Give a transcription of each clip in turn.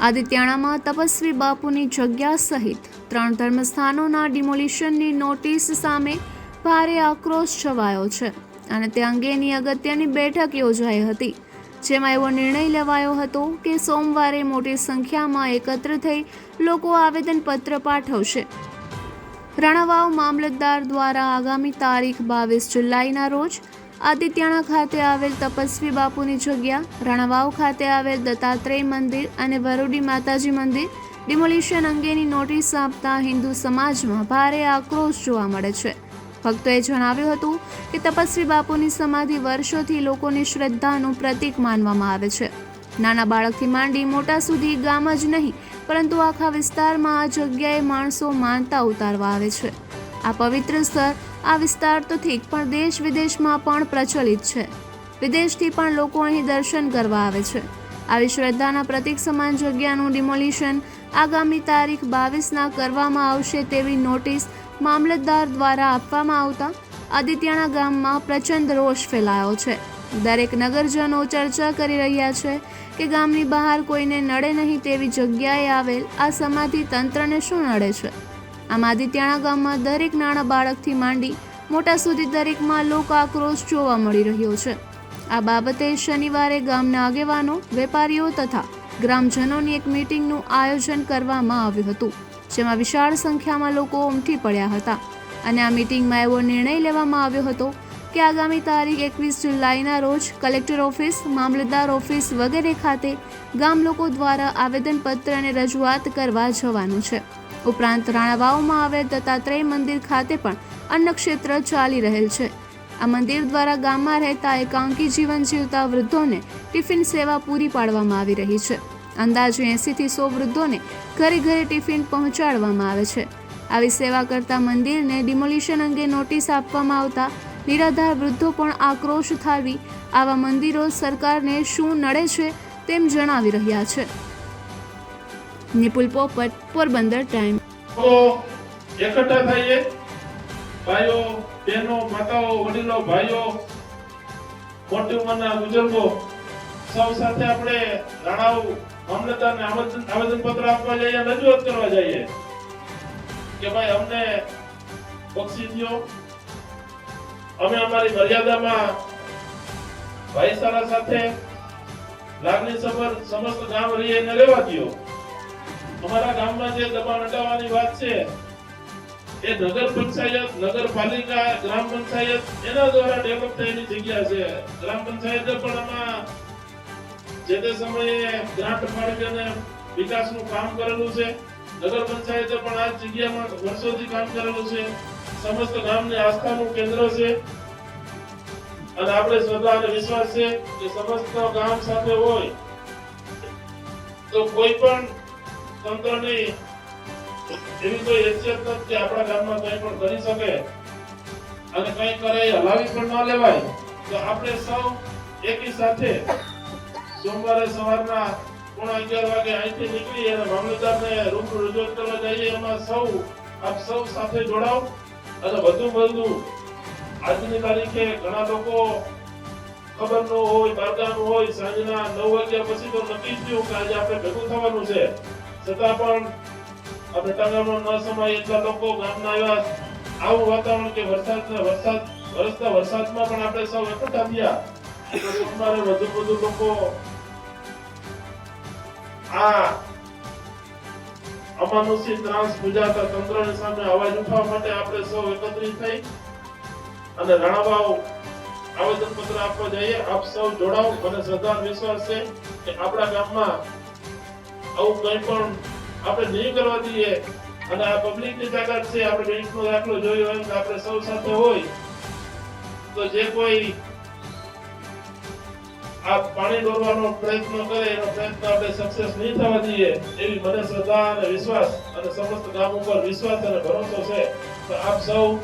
આદિત્યાણામાં તપસ્વી બાપુની જગ્યા સહિત ત્રણ ધર્મસ્થાનોના ડિમોલિશનની નોટિસ સામે ભારે આક્રોશ છવાયો છે અને તે અંગેની અગત્યની બેઠક યોજાઈ હતી, જેમાં એવો નિર્ણય લેવાયો હતો કે સોમવારે મોટી સંખ્યામાં એકત્ર થઈ લોકો આવેદનપત્ર પાઠવશે. રાણાવાવ મામલતદાર દ્વારા આગામી તારીખ બાવીસ જુલાઈના રોજ આદિત્યાણા ખાતે આવેલ તપસ્વી બાપુની જગ્યા, રણવાવ ખાતે આવેલ દત્તાત્રેય મંદિર અને વરુડી માતાજી મંદિર ડિમોલિશન અંગેની નોટિસ આપતા હિન્દુ સમાજમાં ભારે આક્રોશ જોવા મળે છે. ભક્તોએ જણાવ્યું હતું કે તપસ્વી બાપુની સમાધિ વર્ષોથી લોકોની શ્રદ્ધાનું પ્રતીક માનવામાં આવે છે. નાના બાળકથી માંડી મોટા સુધી ગામ જ નહીં, પરંતુ આખા વિસ્તારમાં આ જગ્યાએ માણસો માનતા ઉતારવા આવે છે. આ પવિત્ર સ્થળ આ વિસ્તાર તો ઠીક, પણ દેશ વિદેશમાં પણ પ્રચલિત છે. વિદેશથી પણ લોકો અહીં દર્શન કરવા આવે છે. આવી શ્રદ્ધાના પ્રતિક સમાન જગ્યાનું ડિમોલિશન આગામી તારીખ બાવીસના કરવામાં આવશે તેવી નોટિસ મામલતદાર દ્વારા આપવામાં આવતા આદિત્યના ગામમાં પ્રચંડ રોષ ફેલાયો છે. દરેક નગરજનો ચર્ચા કરી રહ્યા છે કે ગામની બહાર કોઈને નડે નહીં તેવી જગ્યાએ આવેલ આ સમાધિ તંત્રને શું નડે છે? આમ આદિત્યાણા ગામમાં દરેક નાના બાળકથી માંડી મોટા સુધી દરેકમાં લોક આક્રોશ જોવા મળી રહ્યો છે. આ બાબતે શનિવારે ગામના આગેવાનો, વેપારીઓ તથા ગ્રામજનોની એક મીટિંગનું આયોજન કરવામાં આવ્યું હતું, જેમાં વિશાળ સંખ્યામાં લોકો ઉમટી પડ્યા હતા. અને આ મીટિંગમાં એવો નિર્ણય લેવામાં આવ્યો હતો કે આગામી તારીખ એકવીસ જુલાઈના રોજ કલેક્ટર ઓફિસ, મામલતદાર ઓફિસ વગેરે ખાતે ગામ લોકો દ્વારા આવેદનપત્ર અને રજૂઆત કરવા જવાનું છે. ઉપરાંત રાણાવાવમાં આવેલ દત્તાત્રેય મંદિર ખાતે પણ અન્નક્ષેત્ર ચાલી રહેલ છે. આ મંદિર દ્વારા ગામમાં રહેતા એકાંકી જીવન જીવતા વૃદ્ધોને ટિફિન સેવા પૂરી પાડવામાં આવી રહી છે. અંદાજે એંસીથી સો વૃદ્ધોને ઘરે ઘરે ટિફિન પહોંચાડવામાં આવે છે. આવી સેવા કરતા મંદિરને ડિમોલિશન અંગે નોટિસ આપવામાં આવતા નિરાધાર વૃદ્ધો પણ આક્રોશ થાવી આવા મંદિરો સરકારને શું નડે છે તેમ જણાવી રહ્યા છે. નિપુલ પોપટ, પોરબંદર ટાઈમ. તો એકઠા થઈએ. ભાઈઓ, બહેનો, માતાઓ, વડીલો, ભાઈઓ, મોટી ઉંમરના બુજુર્ગો, સૌ સાથે આપણે રાણાઓ, મામલતદારને આવેદન પત્ર આપવા જઈએ રજૂઆત કરવા જઈએ કે ભાઈ, અમને બક્ષી દો અમે અમારી મર્યાદામાં ભાઈચારા સાથે લાગણી સભર સમસ્ત ગામ રહીએ એને રહેવા દ્યો. અમારા ગામમાં જે દબાણ હટાવવાની વાત છે, એ નગર પંચાયત, નગરપાલિકા, ગ્રામ પંચાયત, એના દ્વારા ડેવલપ થયેલી જગ્યા છે. ગ્રામ પંચાયત પણ આમાં જે તે સમયે ગ્રાન્ટ ફાળવીને વિકાસનું કામ કરેલું છે. નગર પંચાયતે પણ આ જગ્યામાં વર્ષોથી કામ કરેલું છે. સમસ્ત ગામને આસ્થાનું કેન્દ્ર છે. અને આપણે શ્રદ્ધા અને વિશ્વાસ છે કે સમસ્ત ગામ સાથે હોય તો કોઈ પણ તંત્રની એવી કોઈ હેસિયત નથી આપણા ગામમાં કંઈ પણ કરી શકે. અને કંઈ કરે હલાવી પણ ન લેવાય. તો આપણે સૌ એકી સાથે સોમવારે સવારના પોણા અગિયાર વાગે અહીંથી નીકળી અને મામલતદારને રૂબરૂ રજૂઆત કરવા જઈએ. એમાં સૌ, આપ સૌ સાથે જોડાવ અને વધુ વધુ આજની તારીખે ઘણા લોકો ખબર ન હોય બારગામ હોય. સાંજના નવ વાગ્યા પછી તો નક્કી થયું કે આજે આપણે ભેગું થવાનું છે. છતાં પણ આપણે ટાંગાનો ન સમાય એટલા લોકો ગામના આવ્યા આવું વાતાવરણ કે વરસાદના વરસાદ, વરસતા વરસાદમાં પણ આપણે સૌ એકઠા થયા. અમારે વધુ વધુ લોકો આ અમાનુષી ત્રાસ પૂજાતા તંત્રની સામે અવાજ ઉઠાવવા માટે આપણે સૌ એકત્રિત થઈ અને રાણાવાવ આવેદન પત્ર આપવા જઈએ. આપ સૌ જોડાવ મને શ્રદ્ધા વિશ્વાસ છે કે આપણા ગામમાં આવું કંઈ પણ આપણે નહીં કરવા દઈએ. અને આ પબ્લિકની તાકાત છે, આપણે બેંક નો દાખલો જોયો હોય તો આપણે સૌ સાથે હોય. તો જે કોઈ આ પાણી દોરવાનો પ્રયત્ન કરે, એનો પ્રયત્ન આપણે સક્સેસ નહીં થવા દઈએ, એવી મને શ્રદ્ધા અને વિશ્વાસ અને સમસ્ત ગામ ઉપર વિશ્વાસ અને ભરોસો છે. તો આપ સૌ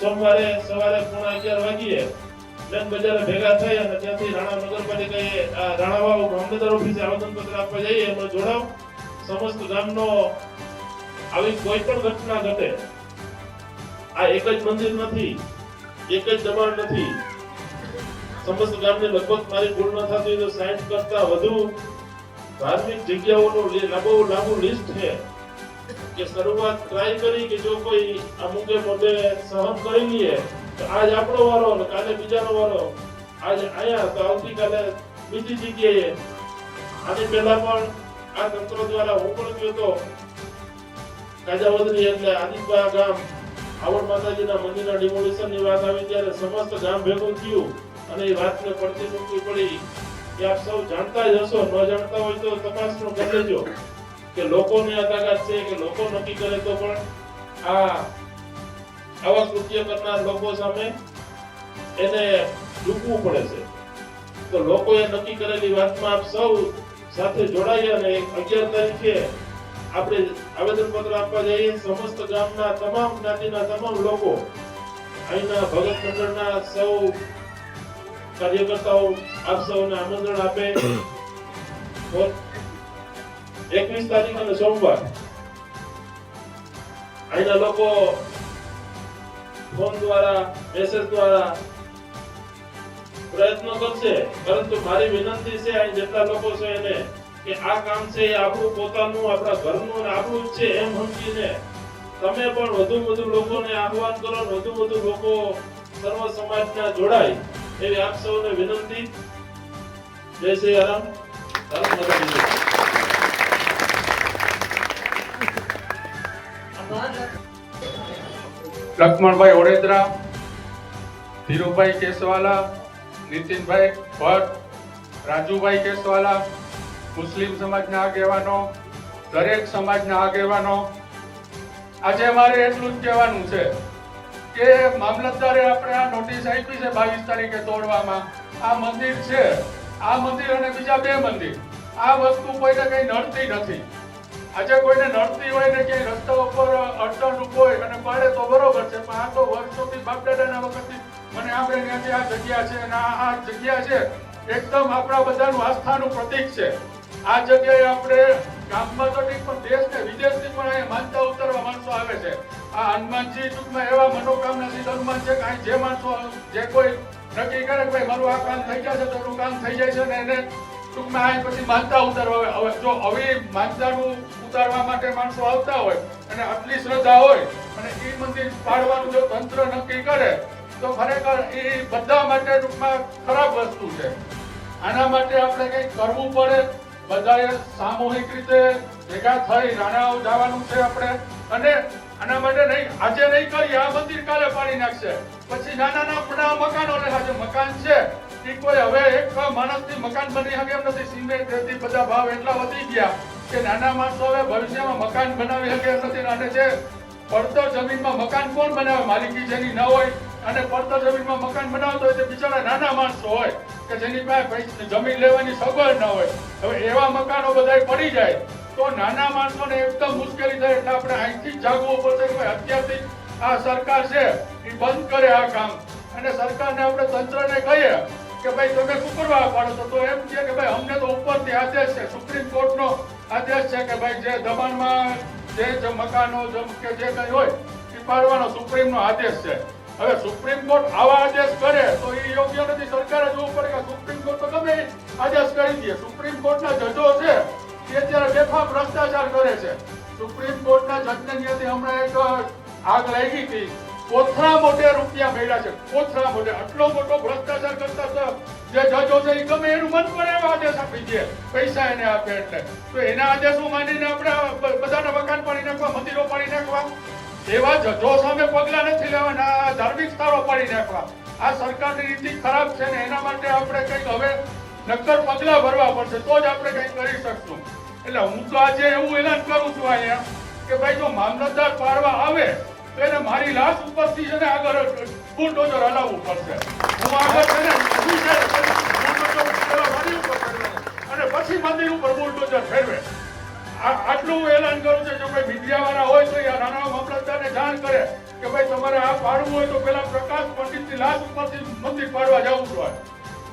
સોમવારે સવારે પોણા અગિયાર વાગ્યે મેન બજારે ભેગા થઈ અને ત્યાંથી રાણા નગરપાલિકાએ રાણાવાવ મામલતદાર ઓફિસે આવેદનપત્ર આપવા જઈએ, એમાં જોડાવ. સમસ્ત ગામનો આવી કોઈ પણ ઘટના ઘટે, આ એક જ મંદિર નથી, એક જ દબાણ નથી. સમસ્ત ગામને લગભગ મારી ભૂલ ન થતી તો 60 કરતા વધુ ધાર્મિક જગ્યાઓનો લાંબો, લાંબુ લિસ્ટ છે કે શરૂઆત ટ્રાય કરી કે જો કોઈ અમુકે મોઢે સહન કરી લઈએ આજ આપણો વારો કાલે બીજાનો વારો. આજ અહીંયા તો આવતીકાલે બીજી જગ્યાએ. આની પહેલા પણ આ તંત્ર દ્વારા હું પણ ગયો તો કાજાવદરી એટલે આદિપા ગામ. આવડ માતાજીના મંદિરના demolition ની વાત આવી ત્યારે સમસ્ત ગામ ભેગું થયું અને એ વાતને પડતી મૂકવી પડી કે આપ સૌ જાણતા જ હશો, ન જાણતા હોય તો તપાસનો કરી લેજો કે લોકોની આ છે કે લોકો નક્કી કરે તો પણ આ આવા કૃત્ય કરનાર લોકો સામે એને ઝૂકવું પડે છે. તો લોકોએ નક્કી કરેલી વાતમાં આપ સૌ સાથે જોડાઈ અને અગિયાર તારીખે આપણે આવેદનપત્ર આપવા જઈએ. સમસ્ત ગામના તમામ જ્ઞાતિના તમામ લોકો અહીંના ભગત મંડળના સૌ કાર્યકર્તાઓ આપ સૌને આમંત્રણ આપે. એકવીસ તારીખ અને સોમવાર. અહીંના લોકો ફોન દ્વારા મેસેજ દ્વારા પ્રયત્નો કરશે. પરંતુ મારી વિનંતી છે, અહીં જેટલા લોકો છે એને, કે આ કામ છે એ આપણું પોતાનું, આપણા ઘરનું અને આપણું છે એમ સમજીને તમે પણ વધુ વધુ લોકોને આહવાન કરો વધુ વધુ લોકો સર્વ સમાજના જોડાય એવી આપ સૌને વિનંતી. જય શ્રી રામ જય. લક્ષ્મણભાઈ ઓડેદરા, ધીરુભાઈ કેસવાલા, નીતિનભાઈ ભટ્ટ, રાજુભાઈ કેસવાલા, મુસ્લિમ સમાજના આગેવાનો, દરેક સમાજના આગેવાનો. આજે મારે એટલું જ કહેવાનું છે કે મામલતદારે આપણે આ નોટિસ આપી છે બાવીસ તારીખે તોડવામાં. આ મંદિર છે. આ મંદિર અને બીજા બે મંદિર. આ વસ્તુ કોઈને કઈ નડતી નથી. આજે કોઈને નડતી હોય ને ક્યાંય રસ્તા ઉપર અડચણ હોય અને પડે તો બરોબર છે, પણ આ તો વર્ષોથી બાપદાદાના વખતથી મને આપણે ત્યાંથી આ જગ્યા છે અને આ જગ્યા છે એકદમ આપણા બધાનું આસ્થાનું પ્રતીક છે. આ જગ્યાએ આપણે ગામમાં તો નહીં, પણ દેશ ને વિદેશથી પણ અહીંયા માનતા ઉતરવા માણસો આવે છે. આ હનુમાનજી ટૂંકમાં એવા મનોકામના સિદ્ધ હનુમાન છે કે અહીં જે માણસો જે કોઈ નક્કી કરે કે ભાઈ મારું આ કામ થઈ જાય છે તો એનું કામ થઈ જાય છે ને એને ટૂંકમાં આ પછી માનતા ઉતારવા આવે. જો આવી માનતાનું ઉતારવા માટે માણસો આવતા હોય અને આટલી શ્રદ્ધા હોય અને એ મંદિર પાડવાનું જો તંત્ર નક્કી કરે, તો ખરેખર એ બધા માટે ટૂંકમાં ખરાબ વસ્તુ છે. આના માટે આપણે કંઈક કરવું પડે? બધાએ સામૂહિક રીતે ભેગા થઈ રાણાઓ જવાનું છે આપણે. અને આના માટે નહીં, આજે નહીં કરીએ, આ મંદિર કાલે પાડી નાખશે. પછી નાના નાના મકાનો છે મકાન છે. કોઈ હવે એક માણસથી મકાન બની શકે એમ નથી. સિમેન્ટ રેતી બધા ભાવ એટલા વધી ગયા કે નાના માણસો હવે ભવિષ્યમાં મકાન બનાવી શકે એમ નથી. અને જે પડતર જમીનમાં મકાન કોણ બનાવે? માલિકી જેની ન હોય અને પડતર જમીનમાં મકાન બનાવતો હોય તે બિચારા નાના માણસો હોય કે જેની પાસે જમીન લેવાની સગવડ ન હોય. હવે એવા મકાનો બધાય પડી જાય તો નાના માણસોને એકદમ મુશ્કેલી થાય. એટલે આપણે અહીંથી જાગવું પડશે કે અત્યારથી આ સરકાર છે, એ બંધ કરે આ કામ. અને સરકારને આપણે તંત્રને કહીએ કે ભાઈ તમે શું કરવા પાડો છો? તો એમ કે ભાઈ અમને તો ઉપરથી આદેશ છે, સુપ્રીમ કોર્ટનો આદેશ છે કે ભાઈ જે દબાણમાં જે જે મકાનો કે જે કંઈ હોય, એ પાડવાનો સુપ્રીમનો આદેશ છે. હવે સુપ્રીમ કોર્ટ આવા આદેશ કરે તો એ યોગ્ય નથી. સરકારે જોવું પડે કે સુપ્રીમ કોર્ટ તો ગમે આદેશ કરી દે. સુપ્રીમ કોર્ટના જજો છે તે અત્યારે બેફામ ભ્રષ્ટાચાર કરે છે. સુપ્રીમ કોર્ટના જજને ત્યાંથી હમણાં એક આગ લાગી હતી. કોથળા મોટે રૂપિયા મળ્યા છે. કોથળા મોટે આટલો મોટો ભ્રષ્ટાચાર કરતા જે જજો છે એ ગમે એનું મન પડે એવા આદેશ આપી દે. પૈસા એને આપે એટલે. તો એના આદેશો માનીને આપણે બધાના મકાન પાડી નાખવા, મંદિરો પાડી નાખવા. એવા જજો સામે પગલા નથી લેવાના ધાર્મિક સ્થળો પાડી નાખવા. આ સરકારની નીતિ ખરાબ છે ને એના માટે આપણે કંઈક હવે નક્કર પગલા ભરવા પડશે. તો જ આપણે કંઈક કરી શકશું. એટલે હું તો આજે એવું એલાન કરું છું અહીંયા કે ભાઈ જો મામલતદાર પાડવા આવે તો એને મારી લાશ ઉપરથી છે ને આગળ બુલડોઝર હલાવવું પડશે. હું આગળ છે ને અને પછી મંદિર ઉપર બુલડોઝર ફેરવે. આટલું એલાન કરું છું, જો કોઈ મીડિયાવાળા હોય તો આ નાના મામલતદારને જાણ કરે કે ભાઈ તમારે આ પાડવું હોય તો પેલા પ્રકાશ પંડિતની લાશ ઉપરથી મંદિર પાડવા જવું જોઈએ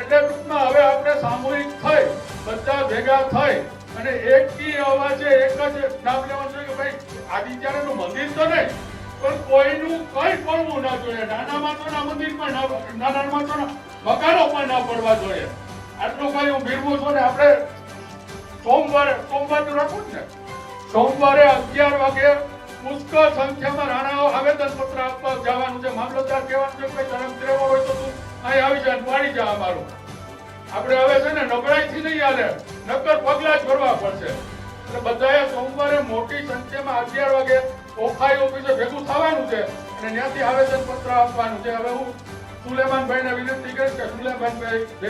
એટલે ટૂંકમાં હવે આપણે સામૂહિક થઈ, બધા ભેગા થઈ અને એક અવાજે એક જ નામ લેવાનું છે કે ભાઈ આદિત્યનું મંદિર તો નહીં પણ કોઈનું કઈ પડવું ના જોઈએ. નાના માણસોના મંદિર પણ ના નાના માણસોના મકાનો પણ ના પડવા જોઈએ. આટલું કઈ હું ભીરવું છું ને આપણે સોમવારે સોમવાર તો રાખું ને સોમવારે અગિયાર વાગે પુષ્કળ સંખ્યામાં રાણાઓ આવેદન પત્ર આપવા જવાનું છે. મામલતદાર કહેવાનું છે કે ધરમ ત્રેવો હોય તો તું અહીં આવી જા ને પાડી જા અમારું. આપણે હવે છે ને નબળાઈથી નહીં હાલે નક્કર પગલા ભરવા પડશે. એટલે બધાએ સોમવારે મોટી સંખ્યામાં અગિયાર વાગે ઓખાઈ ઓફિસે ભેગું થવાનું છે અને ત્યાંથી આવેદન પત્ર આપવાનું છે. હવે હું સુલેમાનભાઈને વિનંતી કરીશ કે સુલેમાનભાઈ